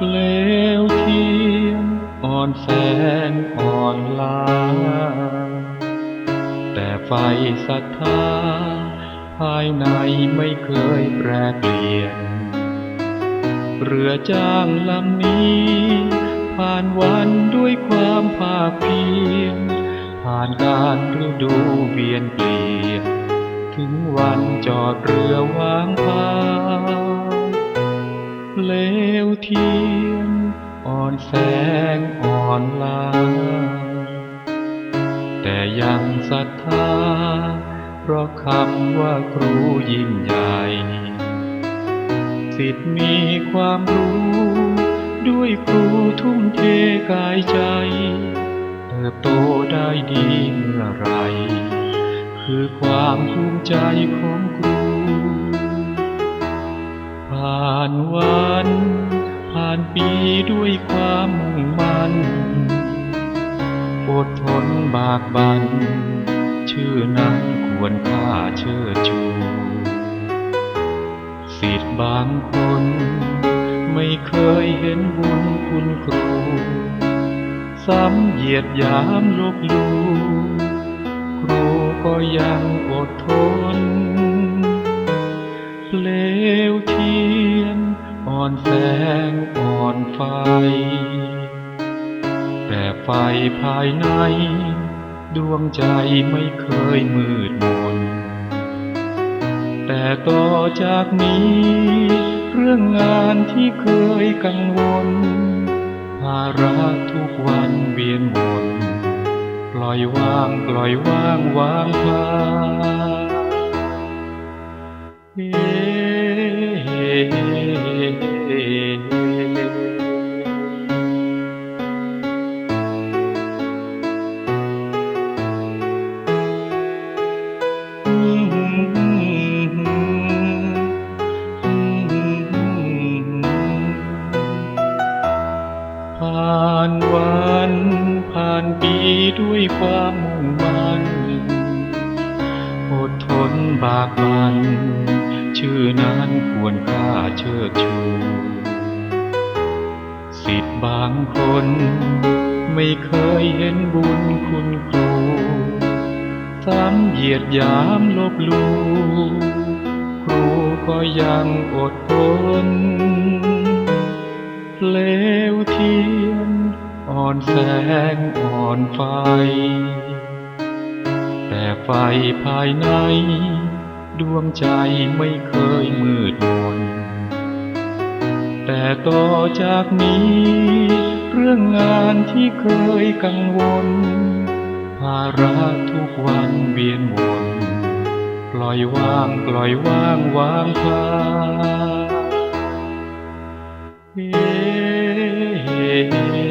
เกลวเทียมอ่อนแสนอ่อนลา แต่ไฟศรัทธา ภายในไม่เคยแปรเปลี่ยน เรือจ้างลำนี้ ผ่านวันด้วยความภาคเพียรผ่านการฤดูเวียนเปลี่ยน ถึงวันจอดเรือวางพา เลวเทียนอ่อนแสงอ่อนลา แต่ยังศรัทธา เพราะคำว่าครูยิ่งใหญ่ สิทธิ์มีความรู้ ด้วยครูทุ่มเทกายใจ เติบโตได้ดีเมื่อไร คือความภูมิใจของครูานวันผ่านปีด้วยความมุ่งมั่นอดทนบากบัน ชื่อนั้นควรค่าเชิดชู สิทธิ์บางคน ไม่เคยเห็นบุญคุณครู ซ้ำเหยียดยามลบลูครูก็ยังอดทนเลวที อ่อนแสงอ่อนไฟ แต่ไฟภายใน ดวงใจไม่เคยมืดมน แต่ต่อจากนี้ เรื่องงานที่เคยกังวล ภาระทุกวันเวียนวน ปล่อยวางปล่อยวางวางพา ผ่านวันผ่านปีด้วยความมุ่งมั่นอดทนบากบันชื่อนั้นควรค่าเชิดชูสิทธิ์บางคน ไม่เคยเห็นบุญคุณครูซ้ำเหยียดยามลบลูครูก็ยังอดทน เปลวเทียน อ่อนแสงอ่อนไฟ แต่ไฟภายใน ดวงใจไม่เคยมืดมน แต่ต่อจากนี้ เรื่องงานที่เคยกังวล ภาระทุกวันเวียนวน ปล่อยวางปล่อยวางวางพา เอ่